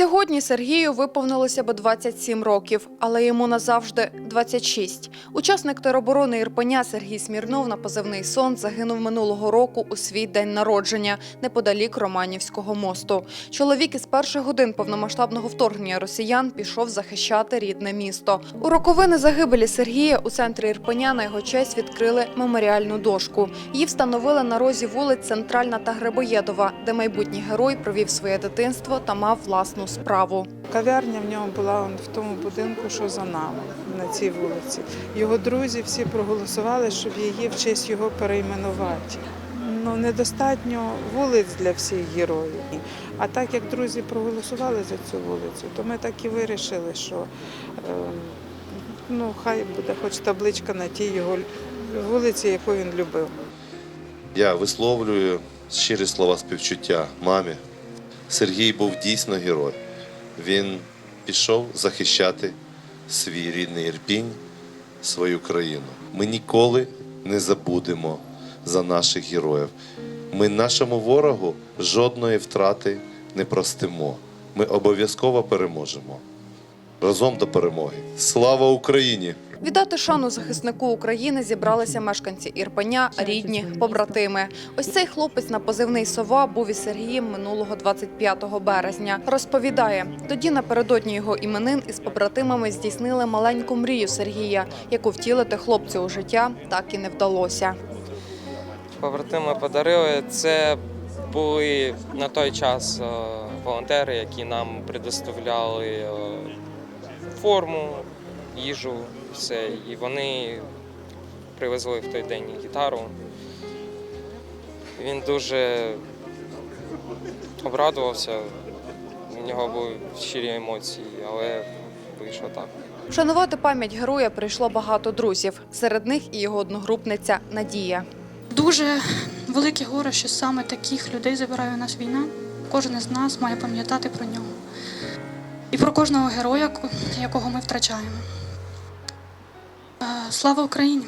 Сьогодні Сергію виповнилося б 27 років, але йому назавжди 26. Учасник тероборони Ірпеня Сергій Смірнов на позивний сон загинув минулого року у свій день народження неподалік Романівського мосту. Чоловік із перших годин повномасштабного вторгнення росіян пішов захищати рідне місто. У роковини загибелі Сергія у центрі Ірпеня на його честь відкрили меморіальну дошку. Її встановили на розі вулиць Центральна та Грибоєдова, де майбутній герой провів своє дитинство та мав власну справу. Кав'ярня в нього була в тому будинку, що за нами, на цій вулиці. Його друзі всі проголосували, щоб її в честь його перейменувати. Ну, недостатньо вулиць для всіх героїв. А так як друзі проголосували за цю вулицю, то ми так і вирішили, що е, ну, хай буде хоч табличка на тій його вулиці, яку він любив. Я висловлюю щирі слова співчуття мамі. Сергій був дійсно герой. Він пішов захищати свій рідний Ірпінь, свою країну. Ми ніколи не забудемо за наших героїв. Ми нашому ворогу жодної втрати не простимо. Ми обов'язково переможемо. Разом до перемоги. Слава Україні! Віддати шану захиснику України зібралися мешканці Ірпеня, рідні, побратими. Ось цей хлопець на позивний сова був із Сергієм минулого 25 березня. Розповідає, тоді напередодні його іменин із побратимами здійснили маленьку мрію Сергія, яку втілити хлопцю у життя так і не вдалося. побратими подарили. Це були на той час е, волонтери, які нам предоставляли е, форму, їжу, все. І вони привезли в той день гітару. Він дуже обрадувався, у нього були щирі емоції, але вийшло так. Вшанувати пам'ять героя прийшло багато друзів. Серед них і його одногрупниця Надія. Дуже велике горе, що саме таких людей забирає у нас війна. Кожен із нас має пам'ятати про нього. І про кожного героя, ко- якого ми втрачаємо. Е, Слава Україні!